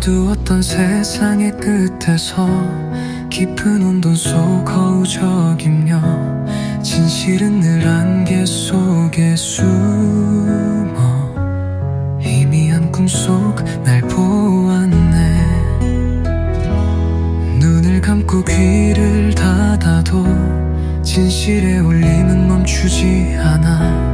어두웠던 세상의 끝에서 깊은 온돈 속 거우적이며 진실은 늘 안개 속에 숨어 희미한 꿈속 날 보았네. 눈을 감고 귀를 닫아도 진실의 울림은 멈추지 않아.